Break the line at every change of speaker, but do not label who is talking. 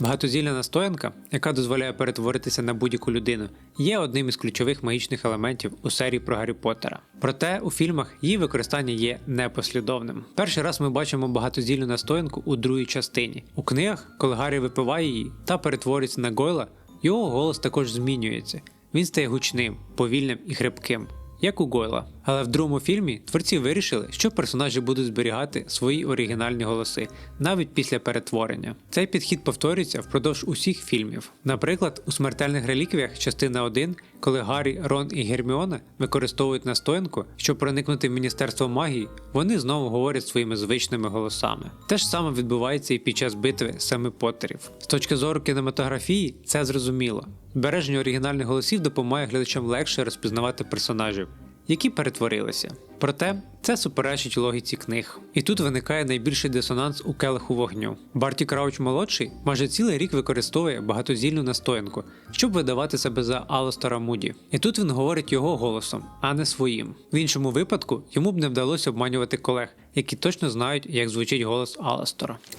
Багатозільна настоянка, яка дозволяє перетворитися на будь-яку людину, є одним із ключових магічних елементів у серії про Гаррі Поттера. Проте у фільмах її використання є непослідовним. Перший раз ми бачимо багатозільну настоянку у другій частині. У книгах, коли Гаррі випиває її та перетворюється на Гойла, його голос також змінюється. Він стає гучним, повільним і хрипким. Як у Гойла. Але в другому фільмі творці вирішили, що персонажі будуть зберігати свої оригінальні голоси навіть після перетворення. Цей підхід повторюється впродовж усіх фільмів. Наприклад, у смертельних реліквіях частина 1, коли Гаррі, Рон і Герміона використовують настоянку, щоб проникнути в міністерство магії, вони знову говорять своїми звичними голосами. Те ж саме відбувається і під час битви семи Поттерів. З точки зору кінематографії, це зрозуміло. Збереження оригінальних голосів допомагає глядачам легше розпізнавати персонажів, які перетворилися. Проте це суперечить логіці книг. І тут виникає найбільший дисонанс у келиху вогню. Барті Крауч молодший майже цілий рік використовує багатозільну настоянку, щоб видавати себе за Алостера Муді. І тут він говорить його голосом, а не своїм. В іншому випадку йому б не вдалося обманювати колег, які точно знають, як звучить голос Аластера.